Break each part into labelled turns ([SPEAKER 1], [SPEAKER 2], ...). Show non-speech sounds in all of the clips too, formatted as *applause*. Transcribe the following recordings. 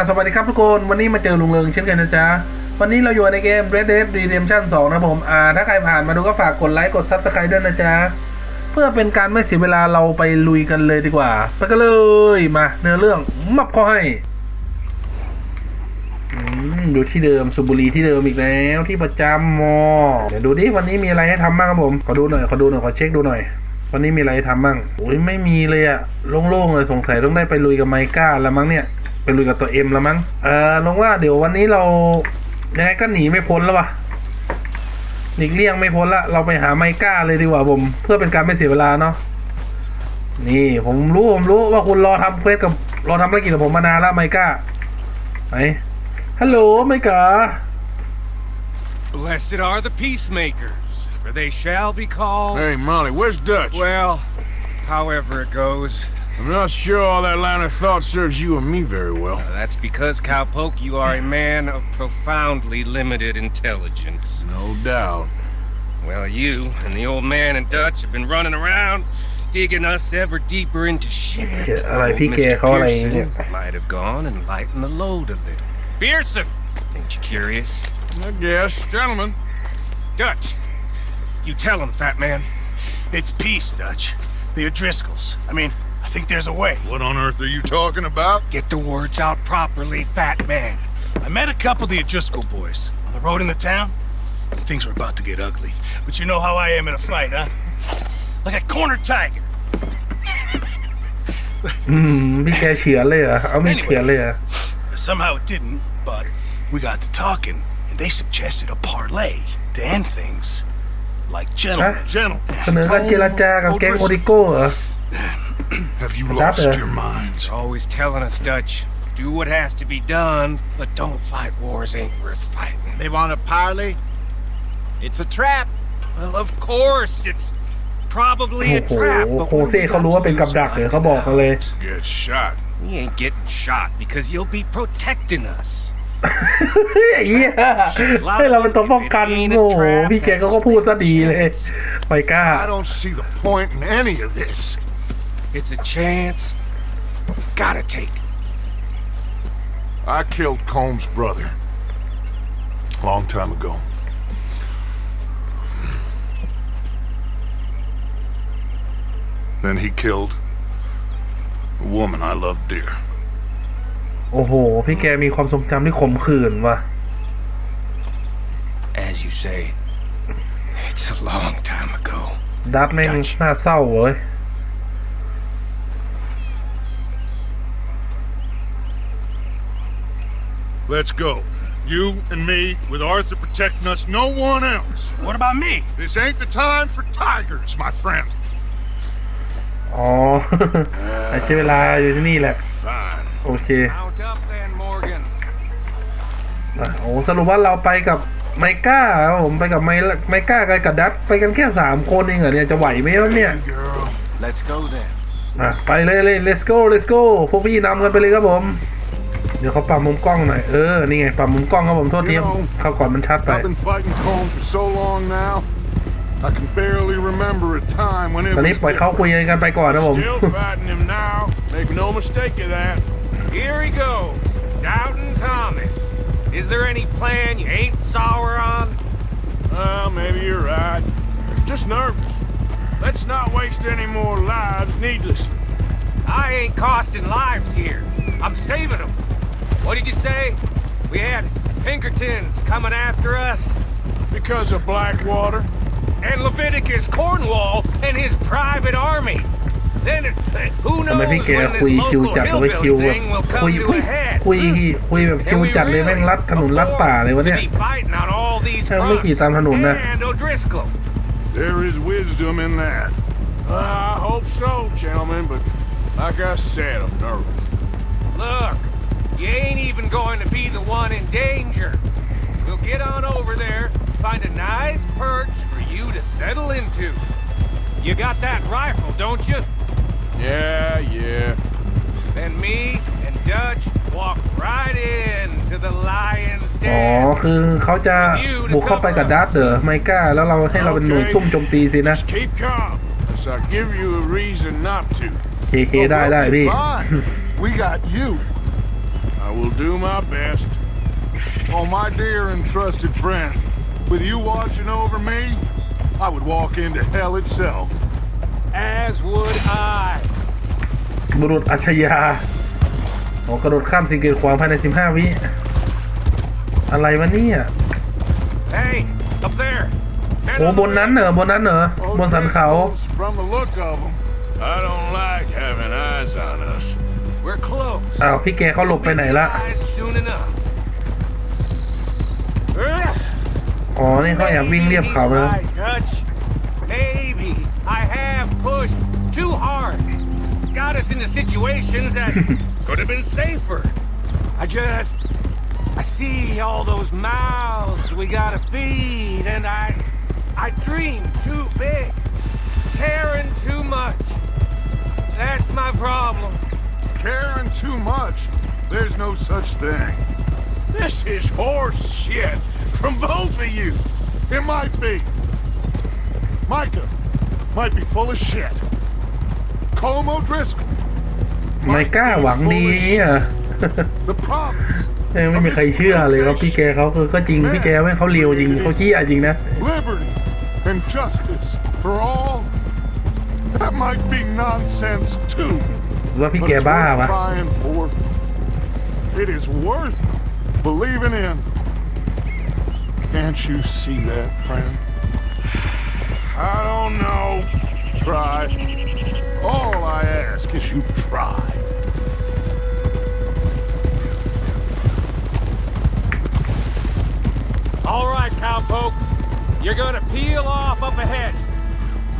[SPEAKER 1] อะสวัสดีครับทุกคนวันนี้มาเจอลุงเริงเช่นกันนะจ๊ะ วันนี้เราอยู่ในเกม Red Dead Redemption 2 นะผมอ่าถ้าใครผ่านมาดูก็ฝากกดไลค์กด Subscribe ด้วยนะจ๊ะ เพื่อเป็นการไม่เสียเวลาเราไปลุยกันเลยดีกว่า ไปกันเลยมาเนื้อเรื่องมับเข้าให้อยู่ที่เดิมสุบุรีที่เดิมอีกแล้วที่ประจำมอเดี๋ยวดูดิวันนี้มีอะไรให้ทำบ้างครับผมขอดูหน่อยขอดูหน่อยขอเช็คดูหน่อยวันนี้มีอะไรให้ทำบ้างโอ้ยไม่มีเลยอะโล่งๆเลยสงสัยต้องได้ไปลุยกับไมก้าแล้วมั้งเนี่ย ไปลุยกับตัวเอ็มแล้วมั้งเออลงว่าเดี๋ยววันนี้เรายังไงก็หนีไม่พ้นแล้ววะหลีกเลี่ยงไม่พ้นละ เราไปหาไมก้าเลยดีกว่าผม เพื่อเป็นการไม่เสียเวลาเนาะนี่ผมรู้ผมรู้ว่าคุณรอทำเควสกับรอทำภารกิจกับผมมานานแล้วไมก้าไหนฮัลโหลไมก้า
[SPEAKER 2] Blessed are the peacemakers, for they shall be called.
[SPEAKER 3] Hey, Molly, where's Dutch?
[SPEAKER 2] Well, however it goes.
[SPEAKER 3] I'm not sure all that line of thought serves you or me very well.
[SPEAKER 2] Uh, that's because, Cowpoke, you are a man of profoundly limited intelligence.
[SPEAKER 3] No doubt.
[SPEAKER 2] Well, you and the old man and Dutch have been running around, digging us ever deeper into shit. *laughs* old
[SPEAKER 1] oh,
[SPEAKER 2] Mr. Pearson might have gone and lightened the load a little. Pearson! Ain't you curious?
[SPEAKER 3] I guess. Gentlemen.
[SPEAKER 2] Dutch, you tell him, fat man.
[SPEAKER 4] It's peace, Dutch. The O'Driscolls. I mean, think there's a way.
[SPEAKER 3] What on earth are you talking about?
[SPEAKER 2] Get the words out properly, fat man.
[SPEAKER 4] I met a couple of the Ajusco boys on the road in the town, things were about to get ugly. But you know how I am in a fight, huh? Like a corner tiger.
[SPEAKER 1] Mmm,
[SPEAKER 4] Somehow it didn't, but we got to talking, and they suggested a parlay to end things. Like gentlemen.
[SPEAKER 1] Gentlemen.
[SPEAKER 3] Have you
[SPEAKER 1] That,
[SPEAKER 3] lost
[SPEAKER 1] uh,
[SPEAKER 3] your minds?
[SPEAKER 2] Always telling us, Dutch, do what has to be done, but don't fight wars ain't worth fighting.
[SPEAKER 5] They want a parley? It's a trap.
[SPEAKER 2] Well, of course, it's probably
[SPEAKER 1] โอ้
[SPEAKER 2] a
[SPEAKER 1] โห
[SPEAKER 2] trap, but
[SPEAKER 1] โฮ
[SPEAKER 2] what
[SPEAKER 1] เซ่
[SPEAKER 2] do we
[SPEAKER 1] เขา
[SPEAKER 2] got
[SPEAKER 1] รู้
[SPEAKER 2] to
[SPEAKER 1] ว่าเป็น
[SPEAKER 2] lose
[SPEAKER 1] กับดัก
[SPEAKER 2] by
[SPEAKER 1] เลยเขาบอกมาเลย
[SPEAKER 3] Get shot.
[SPEAKER 2] We ain't getting shot because you'll be protecting us. *laughs*
[SPEAKER 1] เฮ้ยไอ้เหี้ยให้เราเป็นตัวป้องกัน โอ้โห พี่แกก็ก็พูดซะดีเลยไมก้า
[SPEAKER 3] I don't see the point in any of this.
[SPEAKER 2] It's a chance. We've gotta take.
[SPEAKER 3] I killed Combs' brother. Long time ago. Then he killed a woman I loved dear.
[SPEAKER 1] โอ้โห พี่แกมีความทรงจำที่ขมขื่นว่ะ
[SPEAKER 2] As you say, it's a long time ago.
[SPEAKER 1] ดัตแม่งน่าเศร้าเว้ย
[SPEAKER 3] Let's go. You and me, with Arthur protecting us, no one else.
[SPEAKER 4] What about me?
[SPEAKER 3] This ain't the time for tigers, my friend.
[SPEAKER 1] อ๋อไอ้ใช้เวลาอยู่ที่นี่แหละ
[SPEAKER 3] Fine.
[SPEAKER 1] โอเค
[SPEAKER 2] Mount up then, Morgan.
[SPEAKER 1] อะโอ้สรุปว่าเราไปกับไมก้าครับผมไปกับไมไมก้ากับกับดัตไปกันแค่สามคนเองเหรอเนี่ยจะไหวไหมวะเนี่ย
[SPEAKER 3] Girl.
[SPEAKER 2] Let's go then.
[SPEAKER 1] อะไปเลยเลย let's go let's go พวกพี่นำกันไปเลยครับผม เดี๋ยวเขาปรับมุมกล้องหน่อย เออ นี่ไงปรับมุมกล้องครับผมโทษทีครับเข้าก่อนมันชัดไป
[SPEAKER 3] I've been fighting Combs for so long now. I can barely remember a time when it
[SPEAKER 1] ตอนนี้
[SPEAKER 3] was
[SPEAKER 1] ปล่อยเขาคุยกันไปก่อนนะผม
[SPEAKER 3] Still fighting him now. Make no mistake of that.
[SPEAKER 2] Here he goes, Doubting Thomas. Is there any plan you ain't sour on?
[SPEAKER 3] Well, maybe you're right. Just nervous. Let's not waste any more lives needlessly.
[SPEAKER 2] I ain't costing lives here. I'm saving them. What did you say? We had Pinkertons coming after us,
[SPEAKER 3] Because of Blackwater.
[SPEAKER 2] and Leviticus Cornwall and his private army. Then uh, who
[SPEAKER 1] ทำไม
[SPEAKER 2] knows
[SPEAKER 1] พี่แก
[SPEAKER 2] when
[SPEAKER 1] คุย
[SPEAKER 2] this
[SPEAKER 1] คิว
[SPEAKER 2] local
[SPEAKER 1] จัดเอาไว้คิว
[SPEAKER 2] hillbilly
[SPEAKER 1] แบบ
[SPEAKER 2] thing will
[SPEAKER 1] คุย
[SPEAKER 2] come
[SPEAKER 1] คุ
[SPEAKER 2] to
[SPEAKER 1] ย
[SPEAKER 2] a head.
[SPEAKER 1] คุยคุยแบบคิ
[SPEAKER 2] And
[SPEAKER 1] ว
[SPEAKER 2] we
[SPEAKER 1] จัดเลยแม่ง
[SPEAKER 2] really
[SPEAKER 1] ลัดถนนลัดป่าเลยวะ
[SPEAKER 2] afford
[SPEAKER 1] เนี่ย
[SPEAKER 2] to be fighting on all these
[SPEAKER 1] ใช่ไม่ขี่
[SPEAKER 2] fronts.
[SPEAKER 1] ตามถนนนะ
[SPEAKER 2] And O'Driscoll.
[SPEAKER 3] There is wisdom in that. I hope so, gentlemen, but like I said, I'm nervous.
[SPEAKER 2] Look, you ain't even going to be the one in danger. We'll get on over there, find a nice perch for you to settle into. You got that rifle, don't you?
[SPEAKER 3] Yeah, yeah.
[SPEAKER 2] Then me and Dutch walk right in to the lion's
[SPEAKER 1] อ๋อ
[SPEAKER 2] den.
[SPEAKER 1] คือเขาจะบุกเข้าไปกับดัตเดอไมก้า แล้วเราให้เราเป็นหน่วยซุ่มโจมตีสินะ
[SPEAKER 3] Just keep calm, unless I give you a reason not to.
[SPEAKER 1] เคเคได้ได้พี่
[SPEAKER 3] Fine. *laughs* we got you. I I will do my best. Oh, my dear and trusted friend, with you watching over me, I would walk into hell itself.
[SPEAKER 2] As would I.
[SPEAKER 1] บุรุษอัจฉริยะโอ้กระโดดข้ามสิ่งกีดขวางภายใน 15 วิ อะไรวะเนี่ย
[SPEAKER 2] Hey, up there. Man
[SPEAKER 1] โอ้
[SPEAKER 2] on the
[SPEAKER 1] บนนั้นเหรอ บนนั้นเหรอ
[SPEAKER 3] Oh,
[SPEAKER 1] บนสันเขา
[SPEAKER 3] Driscolls, From the look of them, I don't like having eyes on us.
[SPEAKER 2] We're close.
[SPEAKER 1] อ้าว พี่แกเขาหลบไปไหนละ
[SPEAKER 2] Eyes soon enough. Ugh.
[SPEAKER 1] อ๋อ นี่เขาแอบวิ่งเรียบเขานะ
[SPEAKER 2] Maybe he's right, Dutch. Maybe I have pushed too hard. Got us into situations that *laughs* could have been safer. I just. I see all those mouths we gotta feed, and I. I dream too big. Caring too much. That's my problem.
[SPEAKER 3] Caring too much. There's no such thing. This is horse shit from both of you. It might be. Micah might be full of shit. Colm O'Driscoll,
[SPEAKER 1] ไม่กล้าหวังดีอ่ะ *laughs*
[SPEAKER 3] the promise,
[SPEAKER 1] เ*laughs* อ้ยไม่มีใครเชื่อเลยครับพี่แกเขาคือก็จริง พี่แกไม่งเขาเลียวจริงเขาเหี้ยจริงนะ
[SPEAKER 3] liberty, and justice for all. That might be nonsense too.
[SPEAKER 1] หรือว่าพี่
[SPEAKER 3] but
[SPEAKER 1] แก
[SPEAKER 3] it's
[SPEAKER 1] บ้า
[SPEAKER 3] worth
[SPEAKER 1] วะ
[SPEAKER 3] trying for. It is worth believing in. Can't you see that, friend? I don't know. Try. All I ask is you try.
[SPEAKER 2] All right, cowpoke. You're gonna peel off up ahead.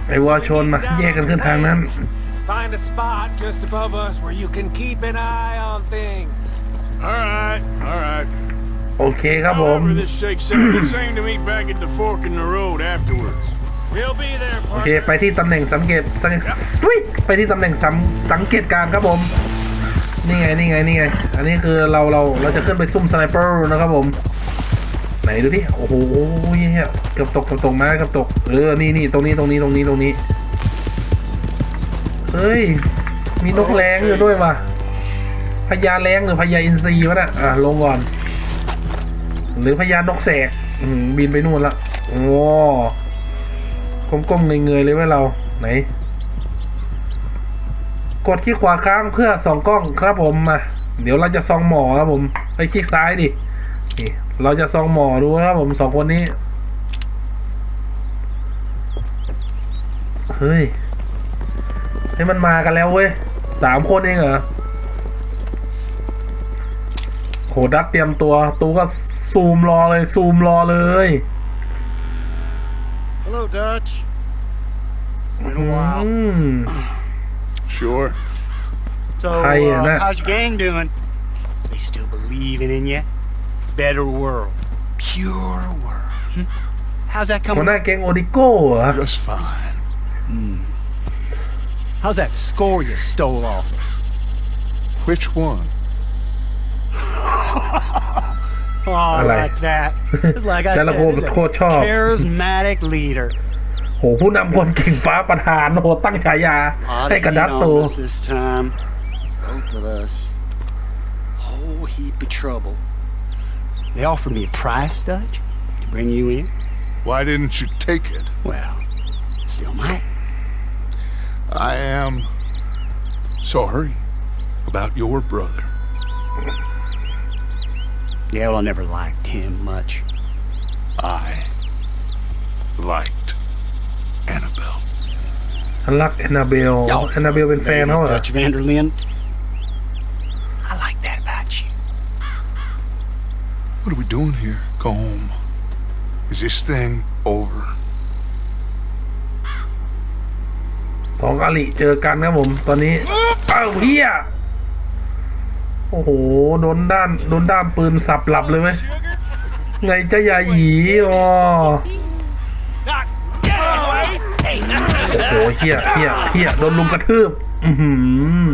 [SPEAKER 1] ไอ้วอชนมาแยกกันขึ้นทางนั้น
[SPEAKER 2] Find a spot just above us where you can keep an eye on things.
[SPEAKER 3] All right, all right.
[SPEAKER 1] โอเคครับผม
[SPEAKER 3] However this shakes out, let's aim to meet back at the fork in the road afterwards.
[SPEAKER 2] We'll be there,
[SPEAKER 1] โอเค
[SPEAKER 2] partner.
[SPEAKER 1] ไปที่ตำแหน่งสังเกตสังอุ๊ยไปที่ตำแหน่งสังสังเกตการณ์ครับผม นี่ไง นี่ไง นี่ไง อันนี้คือเราเราเราจะขึ้นไปซุ่มสไนเปอร์นะครับผม ไหนดูดิ โอ้โหเฮียเกือบตกเกือบตกมาเกือบตก เออ นี่นี่ตรงนี้ ตรงนี้ ตรงนี้ ตรงนี้ เฮ้ย มีนกแรงอยู่ด้วยว่ะพญาแรงหรือพญาอินทรีวะน่ะอะลงก่อน หรือพญานกแสกบินไปนู่นละโอ้ก้มๆเงยๆเลยว่าเราไหน กดคลิกขวาค้างเพื่อส่องกล้องครับผมมาเดี๋ยวเราจะส่องหมอครับผม ไปคลิกซ้ายดินี่เราจะส่องหมอดูนะครับผมสองคนนี้ เฮ้ย ให้ยมันมากันแล้วเว้ยสามคนเองเหรอโหดัดเตรียมตัวตูก็ซูมรอเลยซูมรอเลย
[SPEAKER 5] Hello, Dutch. It's been
[SPEAKER 1] อื
[SPEAKER 5] a while.
[SPEAKER 1] ม
[SPEAKER 3] Sure.
[SPEAKER 5] So,
[SPEAKER 1] Hi,
[SPEAKER 5] uh,
[SPEAKER 1] Annette.
[SPEAKER 5] how's your gang doing? They still believing in you? Better world. Pure world. Hmm? How's that
[SPEAKER 1] หัว
[SPEAKER 5] coming?
[SPEAKER 1] หน้าแก๊งโอดิโก้เหรอ
[SPEAKER 3] Just fine.
[SPEAKER 5] How's that score you stole off us?
[SPEAKER 3] Which one? *laughs*
[SPEAKER 5] Oh,
[SPEAKER 1] I like-
[SPEAKER 5] like that. It's like I
[SPEAKER 1] That's
[SPEAKER 5] said,
[SPEAKER 1] a whole-
[SPEAKER 5] he's a
[SPEAKER 1] whole chop.
[SPEAKER 5] charismatic leader. *laughs*
[SPEAKER 1] โหผู้นำคนเก่งฟ้าประธานโหตั้งฉายา
[SPEAKER 5] Lot
[SPEAKER 1] ให้
[SPEAKER 5] of
[SPEAKER 1] กับ
[SPEAKER 5] heat
[SPEAKER 1] ดัตตู
[SPEAKER 5] on us this time. Both of us. Whole heap of trouble. They offered me a price, Dutch, to bring you in.
[SPEAKER 3] Why didn't you take it?
[SPEAKER 5] Well, still might.
[SPEAKER 3] I am sorry about your brother.
[SPEAKER 5] Yeah, well, I never liked him much.
[SPEAKER 3] I liked Annabelle.
[SPEAKER 1] รักแอนนาเบล
[SPEAKER 5] Y'all
[SPEAKER 1] แอนนาเบลเป็นแฟนเขาเหรอ
[SPEAKER 5] Dutch Vanderlyn. I like that about you.
[SPEAKER 3] What are we doing here? Go home. Is this thing over?
[SPEAKER 1] สองอลิเจอกันครับผม ตอนนี้ เอ้าเฮียโอ้โห โดนด้าน โดนด้ามปืนสับหลับเลยไหมไงจะยาหยีอ๋อ
[SPEAKER 2] Not get away!
[SPEAKER 1] โอ้โหเฮียเฮียเฮียโดนลุมกระทืบ อือหือ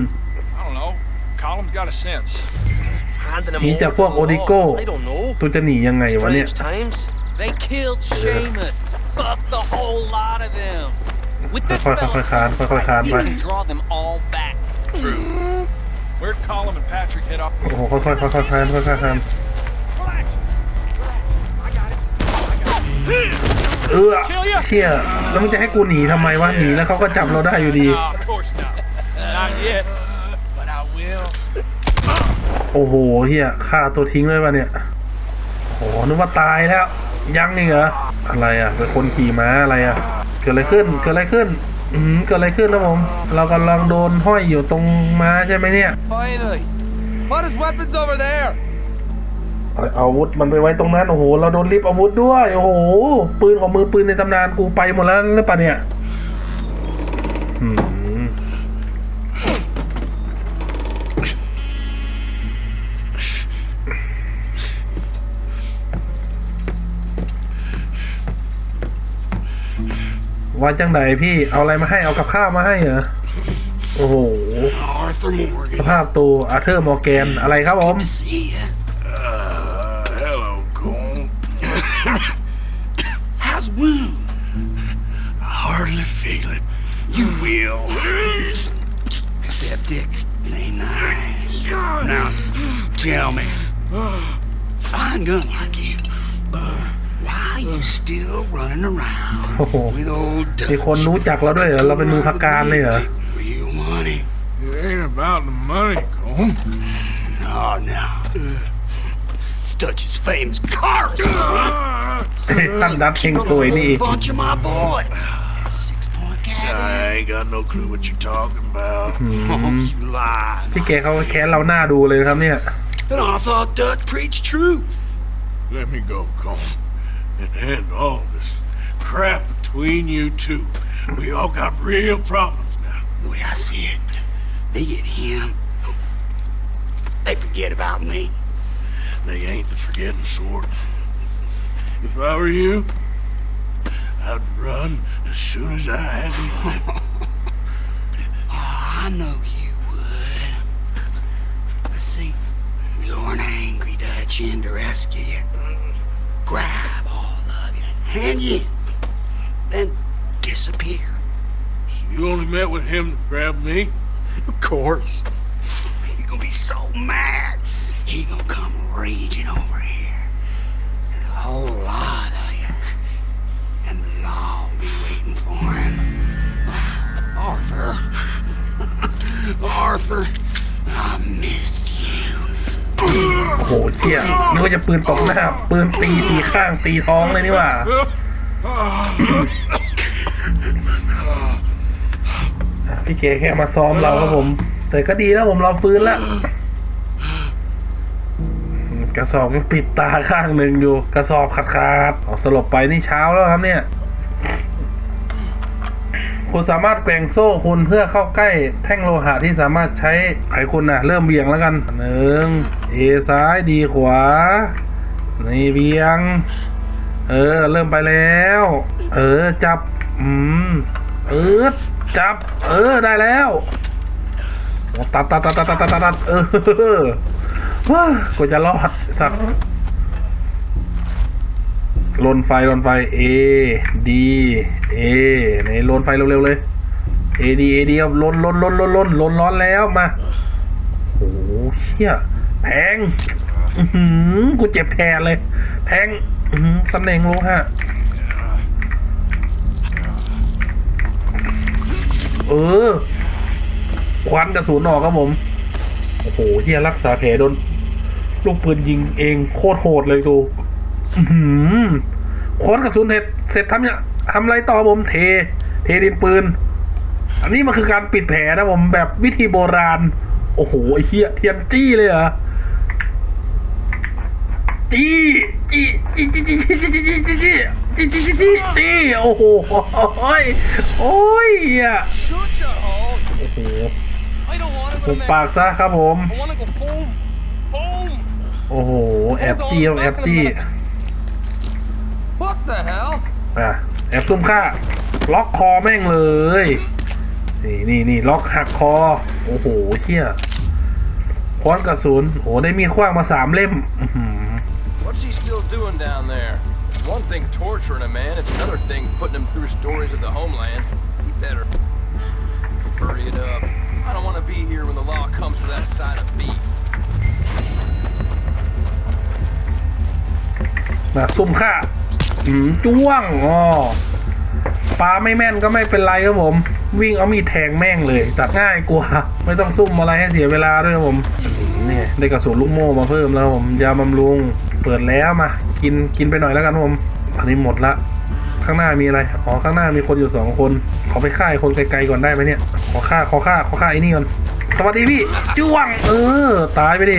[SPEAKER 6] I don't know. Column's got a sense.
[SPEAKER 7] Handing them
[SPEAKER 1] หนีจากพวกโอ
[SPEAKER 7] over to
[SPEAKER 1] ดิ
[SPEAKER 7] the
[SPEAKER 1] โก้
[SPEAKER 7] lords. I don't know.
[SPEAKER 1] ตัวจะหนียังไงวะเนี่ย
[SPEAKER 7] Strange times. They killed Seamus. Fuck the whole lot of them. With this
[SPEAKER 1] ค่อยๆค่อยๆคานค่อยๆคาน
[SPEAKER 7] we
[SPEAKER 1] ไป
[SPEAKER 7] can draw them all back.
[SPEAKER 6] Where'd Colin and Patrick head off?
[SPEAKER 1] โอ้โหค่อยๆค่อยๆคลานค่อยๆคลาน
[SPEAKER 6] Relax. Relax. I got it. I got it.
[SPEAKER 1] เออเชี่ยแล้วมึงจะให้กูหนีทำไมวะหนีแล้วเขาก็จับเราได้อยู่ดี
[SPEAKER 6] No, of course not. Not yet. But I will.
[SPEAKER 1] โอ้โหเฮียฆ่าตัวทิ้งเลยปะเนี่ยโอ้โหนึกว่าตายแล้ว ยังอีกเหรออะไรอะเป็นคนขี่ม้าอะไรอะเกิดอะไรขึ้น เกิดอะไรขึ้น อืมเกิดอะไรขึ้นนะผม เรากำลังโดนห้อยอยู่ตรงม้าใช่ไหมเนี่ย
[SPEAKER 7] Finally. Put his weapons over there.
[SPEAKER 1] เอาอาวุธมันไปไว้ตรงนั้น โอ้โห เราโดนริบอาวุธด้วย โอ้โห ปืนของมือปืนในตำนานกูไปหมดแล้วหรือเปล่าเนี่ย ว่าจังไหนพี่เอาอะไรมาให้เอากับข้าวมาให้เหรอโอ้โหสภาพตัวอาเธอร์มอร์แกนอะไรครับผม
[SPEAKER 5] How's wound?
[SPEAKER 3] I hardly feel it. You will.
[SPEAKER 5] Septic. Ain't nice. Now, tell me. Fine gun like you. Why are you still running around
[SPEAKER 1] โอ้โห
[SPEAKER 5] with old
[SPEAKER 1] มี
[SPEAKER 5] Dutch?
[SPEAKER 1] คนรู้จักเราด้วยเหรอ เราเป็นมือพักการเลยเหรอ
[SPEAKER 5] Real money.
[SPEAKER 3] It ain't about the money, Cole.
[SPEAKER 5] No, no. It's Dutch's famous cars.
[SPEAKER 1] ท่านดัดเฮงซวยนี่เอง
[SPEAKER 5] Bunch of my boys. Six point cabin.
[SPEAKER 3] I ain't got no clue what you're talking about.
[SPEAKER 5] Oh, you lie.
[SPEAKER 1] ที่แกเขาแค้นเราหน้าดูเลยครับเนี่ย
[SPEAKER 5] And I thought Dutch preached truth.
[SPEAKER 3] Let me go, Cole. And end all this crap between you two. We all got real problems now.
[SPEAKER 5] The way I see it, they get him. They forget about me.
[SPEAKER 3] They ain't the forgetting sort. If I were you, I'd run as soon as I had the money. *laughs*
[SPEAKER 5] Oh, I know you would. But see, we lure an angry Dutch in to rescue you. Grab hand you in. Then disappear.
[SPEAKER 3] So you only met with him to grab me?
[SPEAKER 5] Of course. He gonna be so mad. He gonna come raging over here. And a whole lot of you. And the law will be waiting for him. Arthur. *laughs* Arthur. I miss you.
[SPEAKER 1] โหเที่ยนึกว่าจะปืนตกหน้า ปืนตีตีข้างตีท้องเลยนี่ว่าพี่เก๋แค่มาซ้อมเราครับผม แต่ก็ดีแล้วผมเราฟื้นแล้วกระสอบก็ปิดตาข้างหนึ่งอยู่ กระสอบขาดขาดๆออกสลบไปนี่เช้าแล้วครับเนี่ย คุณสามารถแกว่งโซ่คุณเพื่อเข้าใกล้แท่งโลหะที่สามารถใช้ไขคุณนะเริ่มเบี่ยงแล้วกันหนึ่งเอซ้ายดีขวานี่เบี่ยง เออ เริ่มไปแล้ว เออจับ อืมเออจับ เออได้แล้วตัดตัดตัดตัดตัดตัดเออว้ากูจะรอดสัตว์ ลนไฟลนไฟ A D A ไหนลนไฟเร็วๆเลย A D A D ครับลนลนลนลนลนลนร้อนแล้วมาโอ้โหเชี่ยแพงอื้อหือกูเจ็บแทนเลย แทงอื้อหือตำแหน่งโลหะเออ ควันกระสุนออกครับผม โอ้โหเฮียรักษาแผลโดน ลูกปืนยิงเองโคตรโหดเลยกู อื้อหือควันกระสุนเสร็จเสร็จทำเนี่ยทำอะไรต่อผมเท เทดินปืน อันนี้มันคือการปิดแผลนะผมแบบวิธีโบราณ โอ้โหไอ้เฮียเทียนจี้เลยเหรอจี้จี้จี้จี้จี้จี้จี้จี้จี้จี้จี้จี้จี้จี้โอ้โหโอ้ยโอ้ยอะโอ้โห
[SPEAKER 7] I don't want to
[SPEAKER 1] ผมปากซะครับผม โอ้โห แอบจี้แอบจี้ อะแอบซุ่มฆ่า ล็อกคอแม่งเลย นี่นี่นี่ล็อกหักคอ โอ้โหเที่ยค้อนกระสุนโอ้ได้มีดขว้างมาสามเล่มอื้อหือ
[SPEAKER 8] What's he still doing down there? It's one thing torturing a man, it's another thing putting him through stories of the homeland. He better hurry it up. I don't want to be here when the law comes for that side of beef.
[SPEAKER 1] นะซุ่มฆ่า อืมจ้วงอ๋อปลาไม่แม่นก็ไม่เป็นไรครับผม วิ่งเอามีดแทงแม่งเลย ตัดง่ายกว่า ไม่ต้องซุ่มอะไรให้เสียเวลาด้วยครับผมนี่ได้กระสุนลูกโม่มาเพิ่มแล้วครับผมยาบำรุงเปิดแล้วมา กินกินไปหน่อยแล้วกันครับผมอันนี้หมดละข้างหน้ามีอะไรอ๋อข้างหน้ามีคนอยู่สองคน ขอไปฆ่าไอ้คนไกลๆก่อนได้ไหมเนี่ย ขอฆ่าขอฆ่าขอฆ่าไอ้นี่ก่อนสวัสดีพี่จ้วง เออ ตายไปดิ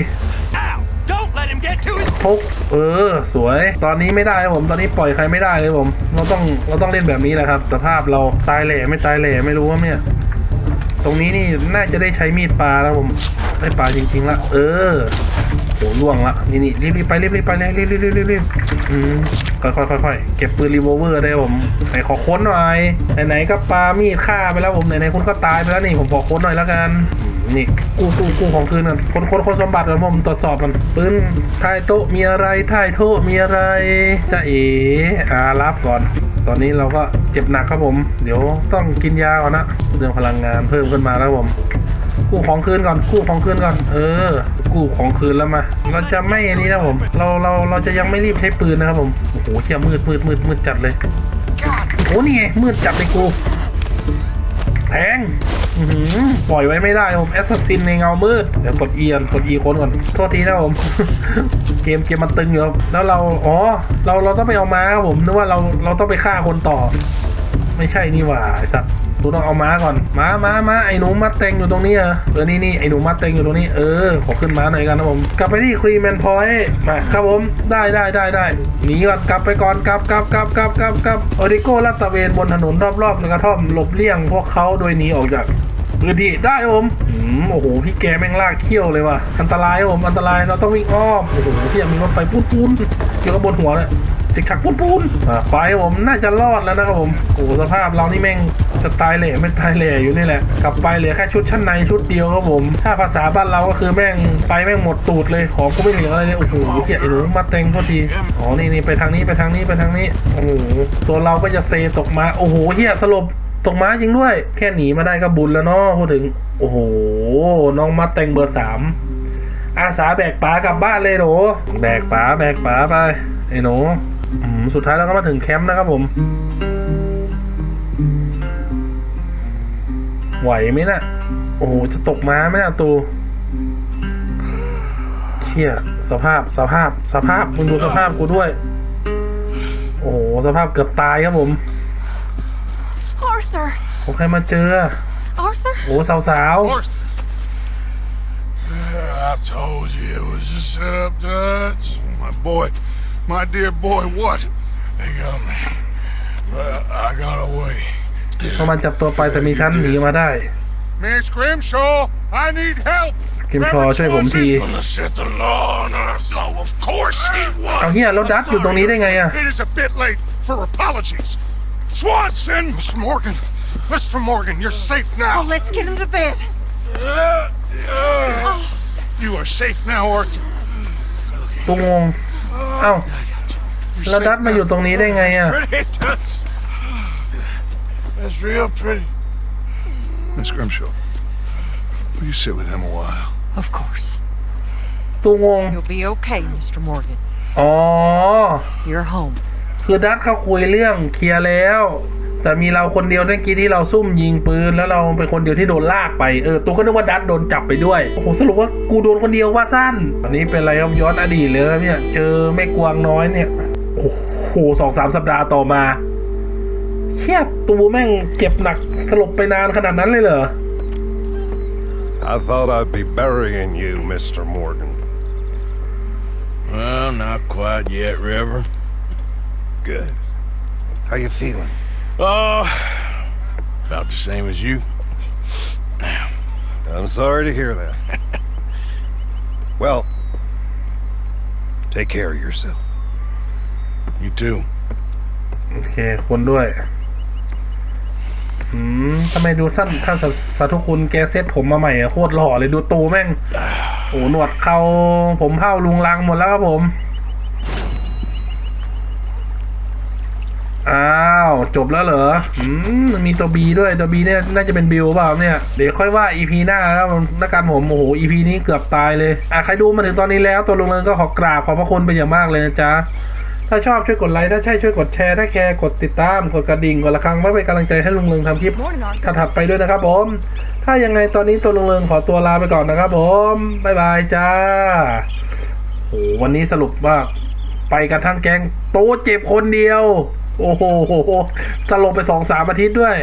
[SPEAKER 5] Don't let him get to his
[SPEAKER 1] พกเออ สวย ตอนนี้ไม่ได้ครับผม ตอนนี้ปล่อยใครไม่ได้เลยผม เราต้อง เราต้องเล่นแบบนี้แหละครับ สภาพเราตายแหล่ไม่ตายแหล่ไม่รู้ว่าเนี่ย ตรงนี้นี่น่าจะได้ใช้มีดปลาแล้วผม ได้ปลาจริงๆละเออโหล่วงละ นี่นี่รีบรีบไปรีบรีบไปเลยรีบรีบรีบรีบรีบอืมค่อยค่อยค่อยค่อยเก็บปืนรีโวเวอร์ได้ผมไหนขอค้นหน่อยไหนๆก็ปลามีดฆ่าไปแล้วผมไหนๆคุณก็ตายไปแล้วนี่ผมขอค้นหน่อยแล้วกัน นี่กู้กู้กู้ของคืนกันคนคนคนสมบัติกันผมตรวจสอบกันปืนท้ายโต๊ะมีอะไรท้ายโต๊ะมีอะไรจะเอ๋อารับก่อน ตอนนี้เราก็เจ็บหนักครับผม เดี๋ยวต้องกินยาก่อนนะเรื่องพลังงานเพิ่มขึ้นมาแล้วผมกู้ของคืนก่อนกู้ของคืนก่อน เออ กู้ของคืนแล้วมา เราจะไม่อันนี้นะผม เราเราเราจะยังไม่รีบใช้ปืนนะครับผมโอ้โหเที่ยมืดมืดมืดมืดจัดเลยโอ้นี่ไงมืดจัดเลยกูแทง ปล่อยไว้ไม่ได้ผมแอสซัสซินในเงามืด เดี๋ยวกดเอียนกดอีคนก่อน โทษทีนะผม เกมเกมมันตึงอยู่ครับ แล้วเรา อ๋อ เราเราต้องไปเอาม้าครับผมนึกว่าเราเราต้องไปฆ่าคนต่อ ไม่ใช่นี่หว่าไอ้สัตว์ กูต้องเอาม้าก่อน ม้าม้าม้าไอ้หนูมัดเต็งอยู่ตรงนี้เหรอเออนี่นี่ไอ้หนูมัดเต็งอยู่ตรงนี้ เออ ขอขึ้นม้าหน่อยกันนะผม กลับไปที่ครีแมนพอยต์มาครับผม ได้ได้ได้ได้หนีก่อนกลับไปก่อนกลับกลับกลับกลับกลับกลับออริโก้ลาดตะเวนบนถนนรอบๆกระท่อมหลบเลี่ยงพวกเขาโดยหนีออกจากพื้นที่ได้ผมอืมโอ้โห พี่แกแม่งลากเขี้ยวเลยว่ะ อันตรายผม อันตราย เราต้องวิ่งอ้อม โอ้โห พี่ยังมีรถไฟปูนปูนๆอยู่ข้างบนหัวเลย จิกฉักปูนปูนไปผมน่าจะรอดแล้วนะครับผมโอ้สภาพเรานี่แม่งจะตายเหล่ไม่ตายเหล่อยู่นี่แหละ กลับไปเหลือแค่ชุดชั้นในชุดเดียวครับผม ถ้าภาษาบ้านเราก็คือแม่งไปแม่งหมดตูดเลยของก็ไม่เหลืออะไรเลยโอ้โหเหี้ยหนูมาเต็งพอดีอ๋อนี่นี่ไปทางนี้ไปทางนี้ไปทางนี้โอ้โหตัวเราก็จะเซตกมาโอ้โหเฮียสลบตกม้าจริงด้วย แค่หนีมาได้ก็บุญแล้วเนาะพูดถึงโอ้โหน้องมัดแต่งเบอร์สามอาสาแบกป๋ากลับบ้านเลยหนูแบกป๋าแบกป๋าไปไอ้หนู สุดท้ายเราก็มาถึงแคมป์นะครับผม ไหวไหมนะ่ะ โอ้โห จะตกม้าไหมนะตูเชี่ยสภาพสภาพสภาพมึงดูสภาพกูด้วย โอ้โห สภาพเกือบตายครับผม
[SPEAKER 9] Arthur!
[SPEAKER 1] ผมใครมาเจอ
[SPEAKER 9] Arthur?
[SPEAKER 1] โอ้สาวๆ
[SPEAKER 3] I told you it was a setup, Dutch. My boy, my dear boy, what? They got me. But I got away.
[SPEAKER 1] พอมันจับตัวไปแต่มีชั้นหนีมาได้
[SPEAKER 3] Miss Grimshaw, I need help.
[SPEAKER 1] กิมชอช่วยผมที
[SPEAKER 3] Reverend Swanson gonna set the law on us. Oh, of course he was.
[SPEAKER 1] เอาเฮียแล้วดัตอยู่ตรงนี้ได้ไงอะ
[SPEAKER 3] It is a bit late for apologies. Swanson! Mr. Morgan, Mr. Morgan, you're safe
[SPEAKER 9] Oh,
[SPEAKER 3] now.
[SPEAKER 9] let's get him to bed.
[SPEAKER 3] Uh, uh, you are safe now, Arthur.
[SPEAKER 1] ตูงง เอ้า
[SPEAKER 3] You're
[SPEAKER 1] แล้ว
[SPEAKER 3] safe
[SPEAKER 1] ดัตมาอยู่ตรงนี้ได้ไงอะ
[SPEAKER 3] Pretty, Dutch. That's real pretty. Miss Grimshaw, will you sit with him a while?
[SPEAKER 9] Of course.
[SPEAKER 1] ตูงง
[SPEAKER 9] You'll be okay, Mr. Morgan.
[SPEAKER 1] อ๋อ
[SPEAKER 9] You're home.
[SPEAKER 1] คือดัตเขาคุยเรื่องเคลียร์แล้ว แต่มีเราคนเดียวเมื่อกี้ที่เราซุ่มยิงปืนแล้วเราเป็นคนเดียวที่โดนลากไปเออตูก็นึกว่าดัตโดนจับไปด้วยโอ้โหสรุปว่ากูโดนคนเดียวว่าสั้นอันนี้เป็นอะไรครับย้อนอดีตเลยนะเนี่ยเจอแม่กวางน้อยเนี่ยโอ้โหสองสามสัปดาห์ต่อมาเฮียตูแม่งเจ็บหนักสลบไปนานขนาดนั้นเลยเหรอ
[SPEAKER 10] I thought I'd be burying you, Mr. Morgan.
[SPEAKER 4] Well, not quite yet, River.
[SPEAKER 10] Good. How you feeling?
[SPEAKER 4] Oh, about the same as you.
[SPEAKER 10] I'm sorry to hear that. well, take care of yourself.
[SPEAKER 4] You too.
[SPEAKER 1] โอเคคนด้วย อืมทำไมดูสั้นท่านสสาธุคุณแกเซ็ตผมมาใหม่อะโคตรหล่อเลยดูตูแม่ง โอ้หนวดเขาผมเผ้าลุงลังหมดแล้วครับผม อ้าวจบแล้วเหรออืมมีตัวบีด้วยตัวบีเนี่ยน่าจะเป็นบิลเปล่าเนี่ยเดี๋ยวค่อยว่า EP หน้าครับผมนักการผมโอ้โห EP นี้เกือบตายเลยอะใครดูมาถึงตอนนี้แล้วตัวลงเริงก็ขอกราบขอบพระคุณเป็นอย่างมากเลยนะจ๊ะถ้าชอบช่วยกดไลค์ถ้าใช่ช่วยกดแชร์ถ้าแคร์กดติดตามกดกระดิ่งกดระฆังเพื่อเป็นกำลังใจให้ลุงเริงทำคลิปถัดๆไปด้วยนะครับผม ถ้ายังไงตอนนี้ตัวลุงเริงขอตัวลาไปก่อนนะครับผมบ๊ายบายจ้าโอ้วันนี้สรุปว่าไปกันทั้งแกงโตะเจ็บคนเดียว โอ้โหสลบไปสองสามอาทิตย์ด้วย